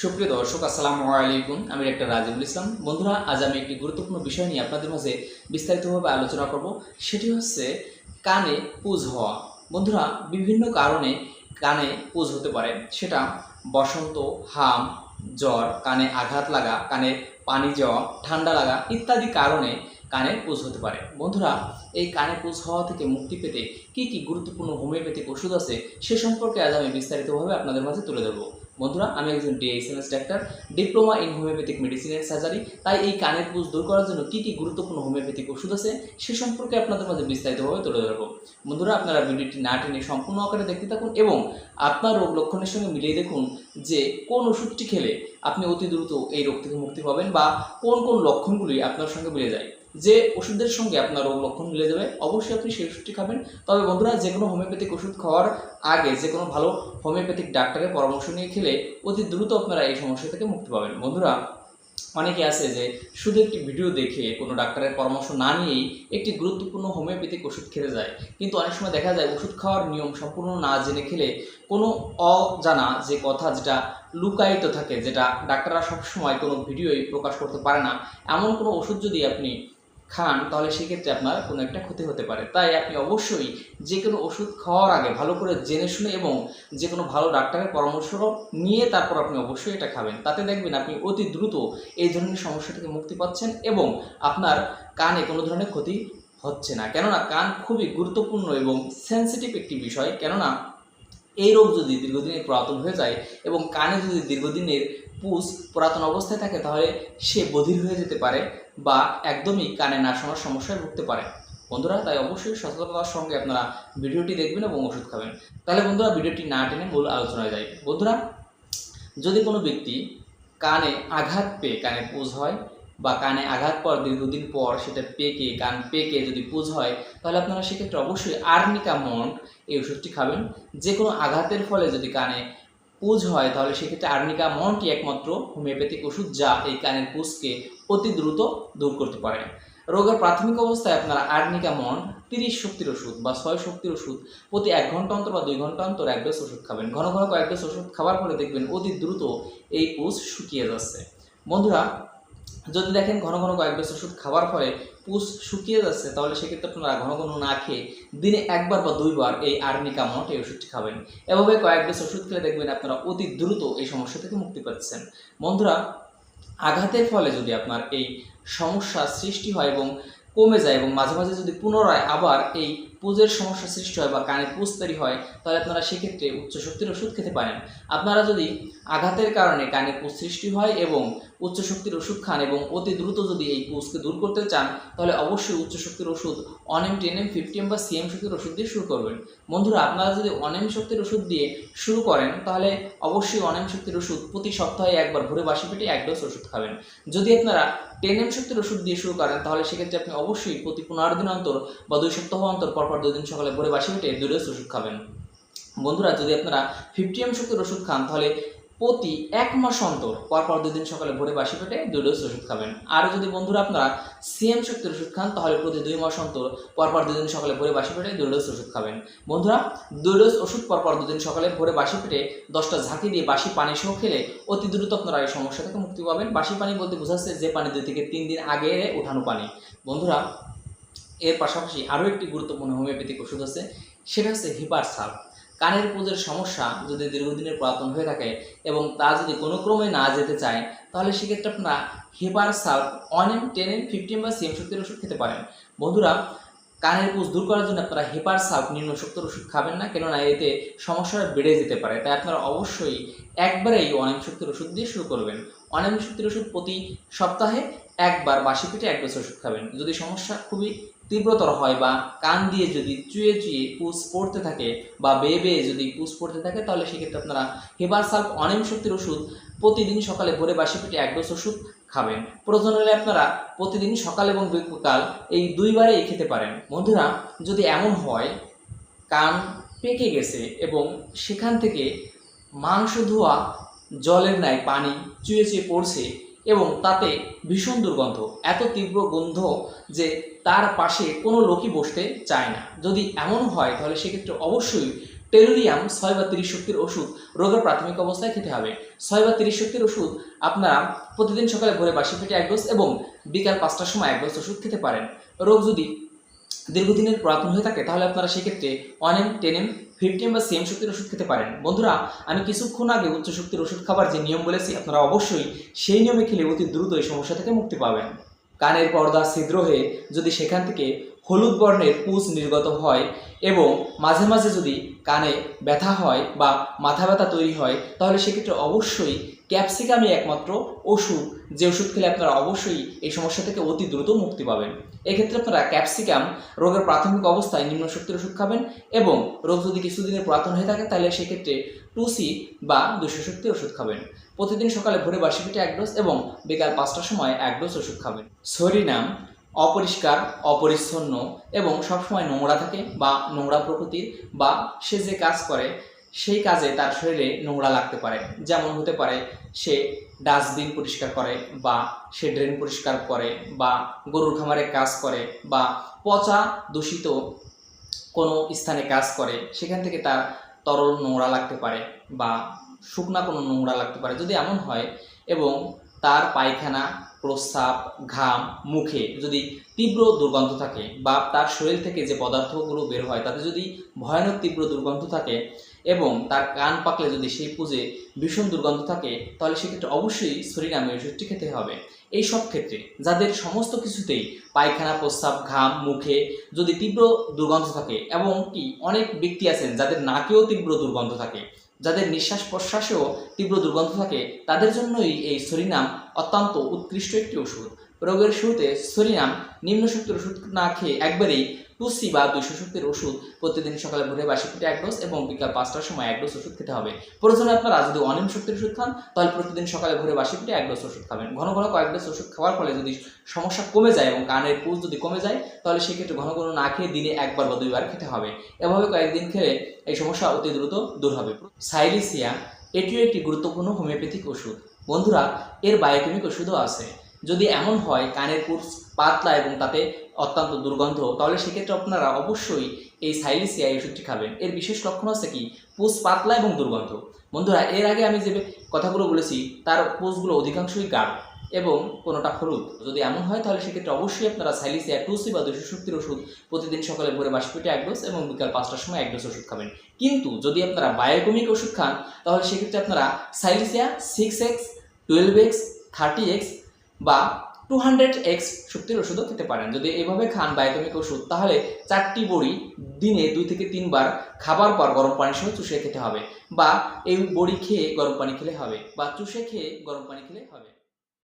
সুপ্রিয় দর্শক, আসসালামু আলাইকুম। আমি ডাক্তার রাজিবুল ইসলাম। বন্ধুরা, আজ আমি একটি গুরুত্বপূর্ণ বিষয় নিয়ে আপনাদের মাঝে বিস্তারিতভাবে আলোচনা করব। সেটি হচ্ছে কানে পুজ হওয়া। বন্ধুরা, বিভিন্ন কারণে কানে পুজ হতে পারে। সেটা বসন্ত, হাম, জ্বর, কানে আঘাত লাগা, কানে পানি যাওয়া, ঠান্ডা লাগা ইত্যাদি কারণে কানে পুজ হতে পারে। বন্ধুরা, এই কানে পুজ হওয়া থেকে মুক্তি পেতে কী কী গুরুত্বপূর্ণ হোমিওপ্যাথিক ওষুধ আছে সে সম্পর্কে আজ আমি বিস্তারিতভাবে আপনাদের মাঝে তুলে ধরবো। বন্ধুরা, আমি একজন DSMS doctor diploma in homoeopathic medicine and surgery তাই এই কানের পুজ দূর করার জন্য কী কী গুরুত্বপূর্ণ হোমিওপ্যাথিক ওষুধ আছে সে সম্পর্কে আপনাদের মাঝে বিস্তারিতভাবে তুলে ধরবো। বন্ধুরা, আপনারা ভিডিওটি না টেনে সম্পূর্ণ আকারে দেখতে থাকুন এবং আপনার রোগ লক্ষণের সঙ্গে মিলিয়ে দেখুন যে কোন ওষুধটি খেলে আপনি অতি দ্রুত এই রোগ থেকে মুক্তি পাবেন বা কোন কোন লক্ষণগুলি আপনার সঙ্গে মিলে যায়। যে ওষুধের সঙ্গে আপনার রোগ লক্ষণ মিলে যাবে, অবশ্যই আপনি সেই ওষুধটি খাবেন। তবে বন্ধুরা, যে কোনো হোমিওপ্যাথিক ওষুধ খাওয়ার আগে, যে কোনো ভালো হোমিওপ্যাথিক ডাক্তারের পরামর্শ নিয়ে খেলে অতি দ্রুত আপনারা এই সমস্যা থেকে মুক্তি পাবেন। বন্ধুরা, অনেকে আছে যে শুধু একটি ভিডিও দেখে কোনো ডাক্তারের পরামর্শ না নিয়েই একটি গুরুত্বপূর্ণ হোমিওপ্যাথিক ওষুধ খেতে যায়। কিন্তু অনেক সময় দেখা যায় ওষুধ খাওয়ার নিয়ম সম্পূর্ণ না জেনে খেলে কোনো অজানা যে কথা যেটা লুকায়িত থাকে, যেটা ডাক্তাররা সবসময় কোনো ভিডিওই প্রকাশ করতে পারে না, এমন কোনো ওষুধ যদি আপনি খান, তাহলে সেক্ষেত্রে আপনার কোনো একটা ক্ষতি হতে পারে। তাই আপনি অবশ্যই যে কোনো ওষুধ খাওয়ার আগে ভালো করে জেনে শুনে এবং যে কোনো ভালো ডাক্তারের পরামর্শ নিয়ে তারপর আপনি অবশ্যই এটা খাবেন। তাতে দেখবেন আপনি অতি দ্রুত এই ধরনের সমস্যা থেকে মুক্তি পাচ্ছেন এবং আপনার কানে কোনো ধরনের ক্ষতি হচ্ছে না। কেননা কান খুবই গুরুত্বপূর্ণ এবং সেন্সিটিভ একটি বিষয়। কেননা এই রোগ যদি দীর্ঘদিনের পুরাতন হয়ে যায় এবং কানে যদি দীর্ঘদিনের পুষ পুরাতন অবস্থায় থাকে, তাহলে সে বধির হয়ে যেতে পারে বা একদমই কানে না শোনার সমস্যায় ভুগতে পারে। বন্ধুরা, তাই অবশ্যই সতর্কতার সঙ্গে আপনারা ভিডিওটি দেখবেন এবং ওষুধ খাবেন। তাহলে বন্ধুরা, ভিডিওটি না টেনে মূল আলোচনায় যায় বন্ধুরা, যদি কোনো ব্যক্তি কানে আঘাত পেয়ে কানে পুজ হয় বা কানে আঘাত পর দীর্ঘদিন পর সেটা পেকে, কান পেকে যদি পুজ হয়, তাহলে আপনারা সেক্ষেত্রে অবশ্যই আর্নিকা মন্ট এই ওষুধটি খাবেন। যে কোনো আঘাতের ফলে যদি কানে পুজ হয়, তাহলে সেক্ষেত্রে আর্নিকা মনটি একমাত্র হোমিওপ্যাথিক ওষুধ যা এই কানের পুজকে অতি দ্রুত দূর করতে পারে। রোগের প্রাথমিক অবস্থায় আপনারা আর্নিকা মন তিরিশ শক্তির ওষুধ বা ছয় শক্তির ওষুধ প্রতি এক ঘণ্টা অন্তর বা দুই ঘণ্টা অন্তর এক ডোজ ওষুধ খাবেন। ঘন ঘন কয়েক ডোজ ওষুধ খাওয়ার ফলে দেখবেন অতি দ্রুত এই পুজ শুকিয়ে যাচ্ছে। বন্ধুরা যদি দেখেন ঘন ঘন কয়েক ডোজ ওষুধ খাওয়ার ফলে পুষ শুকিয়ে যাচ্ছে, তাহলে সেক্ষেত্রে আপনারা ঘন ঘন না খেয়ে দিনে একবার বা দুইবার এই আর্নিকা মট এই ওষুধটি খাবেন। এভাবে কয়েক ডোজ ওষুধ খেলে দেখবেন আপনারা অতি দ্রুত এই সমস্যা থেকে মুক্তি পাচ্ছেন। বন্ধুরা, আঘাতের ফলে যদি আপনার এই সমস্যা সৃষ্টি হয় এবং কমে যায় এবং মাঝে মাঝে যদি পুনরায় আবার এই পুজের সমস্যা সৃষ্টি হয় বা কানে পুজ তৈরি হয়, তাহলে আপনারা সেক্ষেত্রে উচ্চ শক্তির ওষুধ খেতে পারেন। আপনারা যদি আঘাতের কারণে কানে পুজ সৃষ্টি হয় এবং উচ্চ শক্তির ওষুধ খান এবং অতি দ্রুত যদি এই পুজকে দূর করতে চান, তাহলে অবশ্যই উচ্চ শক্তির ওষুধ অনেম টেনএম ফিফটিএম বা সিএম শক্তির ওষুধ দিয়ে শুরু করবেন। বন্ধুরা, আপনারা যদি অনেম শক্তির ওষুধ দিয়ে শুরু করেন, তাহলে অবশ্যই অনেম শক্তির ওষুধ প্রতি সপ্তাহে একবার ভরে বাসি পেটে এক ডোজ ওষুধ খাবেন। যদি আপনারা টেনএম শক্তির ওষুধ দিয়ে শুরু করেন, তাহলে সেক্ষেত্রে আপনি অবশ্যই প্রতি পনেরো দিন অন্তর বা দুই সপ্তাহ অন্তর পরপর দুই দিন সকালে ভরে বাসি পেটে দুই ডোজ ওষুধ খাবেন। বন্ধুরা, যদি আপনারা ফিফটি এম শক্তির ওষুধ খান, তাহলে প্রতি এক মাস অন্তর পরপর দুই দিন সকালে ভোরে বাসি পেটে দুই ডোজ ওষুধ খাবেন। আর যদি বন্ধুরা আপনারা সিএম শক্তির ওষুধ খান, তাহলে প্রতি দুই মাস অন্তর পরপর দুই দিন সকালে ভোরে বাসি পেটে দুই ডোজ ওষুধ খাবেন। বন্ধুরা দুই ডোজ ওষুধ পরপর দুদিন সকালে ভোরে বাসি পেটে দশটা ঝাঁকি দিয়ে বাসি পানি সহ খেলে অতি দ্রুত আপনারা এই সমস্যা থেকে মুক্তি পাবেন। বাসি পানি বলতে বোঝাচ্ছে যে পানি দুই থেকে তিন দিন আগে উঠানো পানি। বন্ধুরা এর পাশাপাশি আরও একটি গুরুত্বপূর্ণ হোমিওপ্যাথিক ওষুধ আছে, সেটা হচ্ছে হিপার সাল। কানের পুজোর সমস্যা যদি দীর্ঘদিনের পুরাতন হয়ে থাকে এবং তা যদি কোনো ক্রমে না যেতে চায়, তাহলে সেক্ষেত্রে আপনারা hepar sulph one M ten M fifteen বা সিএম শক্তির ওষুধ খেতে পারেন। বন্ধুরা, কানের পুজ দূর করার জন্য আপনারা হেপার সাল নিম্ন শক্তির ওষুধ খাবেন না, কেননা এতে সমস্যাটা বেড়ে যেতে পারে। তাই আপনারা অবশ্যই একবারেই অনেম শক্তির ওষুধ দিয়ে শুরু করবেন। অনেম শক্তির ওষুধ প্রতি সপ্তাহে একবার বাসি পেটে এক ডোজ ওষুধ খাবেন। যদি সমস্যা খুবই তীব্রতর হয় বা কান দিয়ে যদি চুয়ে চুয়ে পুষ পড়তে থাকে বা বেয়ে বেয়ে যদি পুষ পড়তে থাকে, তাহলে সেক্ষেত্রে আপনারা হেবার সাল্প অনেম শক্তির ওষুধ প্রতিদিন সকালে ভোরে বাসি পেটে এক ডোজ ওষুধ খাবেন। প্রয়োজন হলে আপনারা প্রতিদিন সকাল এবং বিকাল এই দুইবারেই খেতে পারেন। বন্ধুরা, যদি এমন হয়, কান পেকে গেছে এবং সেখান থেকে মাংস ধোয়া, জলের ন্যায় পানি চুয়ে চুয়ে পড়ছে এবং তাতে ভীষণ দুর্গন্ধ, এত তীব্র গন্ধ যে তার পাশে কোনো লোকই বসতে চায় না। যদি এমন হয়, তাহলে সেক্ষেত্রে অবশ্যই টেলুরিয়াম ছয় বা তিরিশ শক্তির ওষুধ রোগের প্রাথমিক অবস্থায় খেতে হবে। ছয় বা তিরিশ শক্তির ওষুধ আপনারা প্রতিদিন সকালে ভোরে বাসি পেটে এক ডোজ এবং বিকাল পাঁচটার সময় এক ডোজ ওষুধ খেতে পারেন। রোগ যদি দীর্ঘদিনের পুরাতন হয়ে থাকে, তাহলে আপনারা সেক্ষেত্রে one M one M ten M fifteen বা সেম শক্তির ওষুধ খেতে পারেন। বন্ধুরা, আমি কিছুক্ষণ আগে উচ্চ শক্তির ওষুধ খাবার যে নিয়ম বলেছি, আপনারা অবশ্যই সেই নিয়মে খেলে অতি দ্রুত এই সমস্যা থেকে মুক্তি পাবেন। কানের পর্দা ছিদ্র হয়ে যদি সেখান থেকে হলুদ বর্ণের পুঁজ নির্গত হয় এবং মাঝে মাঝে যদি কানে ব্যথা হয় বা মাথা ব্যথা তৈরি হয়, তাহলে সেক্ষেত্রে অবশ্যই ক্যাপসিকামই একমাত্র ওষুধ। যে ওষুধ খেলে আপনারা অবশ্যই এই সমস্যা থেকে অতি দ্রুত মুক্তি পাবেন। এক্ষেত্রে আপনারা ক্যাপসিকাম রোগের প্রাথমিক অবস্থায় নিম্ন শক্তির ওষুধ খাবেন এবং রোগ যদি কিছুদিনের পুরাতন হয়ে থাকে, তাহলে সেক্ষেত্রে টুসি বা দুশো শক্তির ওষুধ খাবেন। প্রতিদিন সকালে ভোরে বাসি পেটে এক ডোজ এবং বিকাল পাঁচটার সময় এক ডোজ ওষুধ খাবেন। সরিনাম অপরিষ্কার, অপরিচ্ছন্ন এবং সবসময় নোংরা থাকে বা নোংরা প্রকৃতির বা সে যে কাজ করে, সেই কাজে তার শরীরে নোংরা লাগতে পারে। যেমন হতে পারে সে ডাস্টবিন পরিষ্কার করে বা সে ড্রেন পরিষ্কার করে বা গরুর খামারে কাজ করে বা পচা দূষিত কোনো স্থানে কাজ করে, সেখান থেকে তার তরল নোংরা লাগতে পারে বা শুকনা কোনো নোংরা লাগতে পারে। যদি এমন হয় এবং তার পায়খানা প্রস্রাব, ঘাম, মুখে যদি তীব্র দুর্গন্ধ থাকে বা তার শরীর থেকে যে পদার্থগুলো বের হয়, তাতে যদি ভয়ানক তীব্র দুর্গন্ধ থাকে এবং তার কান পাকলে যদি সেই পুজে ভীষণ দুর্গন্ধ থাকে, তাহলে সেক্ষেত্রে অবশ্যই সরিনামে ওষুধটি খেতে হবে। এই সব ক্ষেত্রে যাদের সমস্ত কিছুতেই পায়খানা, প্রস্রাব, ঘাম, মুখে যদি তীব্র দুর্গন্ধ থাকে এবং কি অনেক ব্যক্তি আছেন যাদের নাকেও তীব্র দুর্গন্ধ থাকে, যাদের নিঃশ্বাস প্রশ্বাসেও তীব্র দুর্গন্ধ থাকে, তাদের জন্যই এই সরিনাম অত্যন্ত উৎকৃষ্ট একটি ওষুধ। রোগের শুরুতে সরিনাম নিম্ন শক্তির ওষুধ না খেয়ে একবারেই টুসি বা দুইশো শক্তির ওষুধ প্রতিদিন সকালে ভোরে বাসি ফুটে এক ডোজ এবং বিকাল পাঁচটার সময় এক ডোজ ওষুধ খেতে হবে। প্রয়োজনে আপনারা যদি অনিম শক্তির ওষুধ খান, তাহলে প্রতিদিন সকালে ভোরে বাসি ফুটে এক ডোজ ওষুধ খাবেন। ঘন ঘন কয়েক ডোজ ওষুধ খাওয়ার ফলে যদি সমস্যা কমে যায় এবং কানের পুজ যদি কমে যায়, তাহলে সেক্ষেত্রে ঘন ঘন না খেয়ে দিনে একবার বা দুইবার খেতে হবে। এভাবে কয়েকদিন খেলে এই সমস্যা অতি দ্রুত দূর হবে। সাইলিসিয়া, এটিও একটি গুরুত্বপূর্ণ হোমিওপ্যাথিক ওষুধ। বন্ধুরা, এর বায়োকেমিক ওষুধও আছে। যদি এমন হয়, কানের পুষ পাতলা এবং তাতে অত্যন্ত দুর্গন্ধ, তাহলে সেক্ষেত্রে আপনারা অবশ্যই এই সাইলিসিয়া এই ওষুধটি খাবেন। এর বিশেষ লক্ষণ হচ্ছে কি? পুষ পাতলা এবং দুর্গন্ধ। বন্ধুরা, এর আগে আমি যে কথাগুলো বলেছি, তার পুষগুলো অধিকাংশই গাঢ় এবং কোনোটা হলুদ। যদি এমন হয়, তাহলে সেক্ষেত্রে অবশ্যই আপনারা সাইলিসিয়া টুসি বা দুশো শক্তির ওষুধ প্রতিদিন সকালে ভোরে বাসি পেটে এক ডোজ এবং বিকাল পাঁচটার সময় এক ডোজ ওষুধ খাবেন। কিন্তু যদি আপনারা বায়োকমিক ওষুধ খান, তাহলে সেক্ষেত্রে আপনারা silicea six X twelve X thirty X বা টু হান্ড্রেড এক্স শক্তির ওষুধও খেতে পারেন। যদি এভাবে খান বায়োকেমিক ওষুধ, তাহলে চারটি বড়ি দিনে দুই থেকে তিনবার খাবার পর গরম পানির সঙ্গে চুষে খেতে হবে বা এই বড়ি খেয়ে গরম পানি খেলে হবে বা চুষে খেয়ে গরম পানি খেলে হবে।